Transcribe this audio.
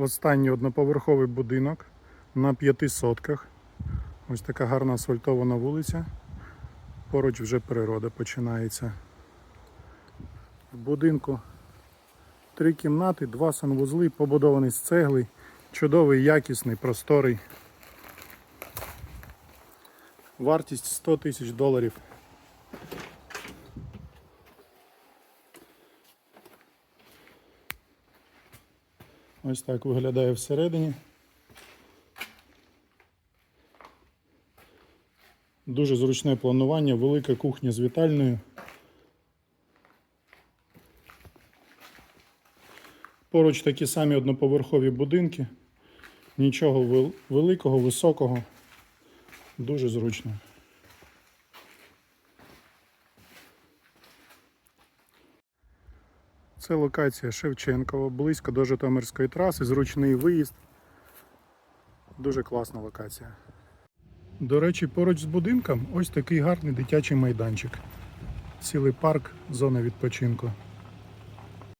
Останній одноповерховий будинок на п'яти сотках. Ось така гарна асфальтована вулиця. Поруч вже природа починається. В будинку три кімнати, два санвузли, побудований з цегли. Чудовий, якісний, просторий. Вартість 100 тисяч доларів. Ось так виглядає всередині. Дуже зручне планування, велика кухня з вітальною. Поруч такі самі одноповерхові будинки. Нічого великого, високого. Дуже зручно. Це локація Шевченкова, близько до Житомирської траси, зручний виїзд. Дуже класна локація. До речі, поруч з будинком ось такий гарний дитячий майданчик. Цілий парк, зона відпочинку.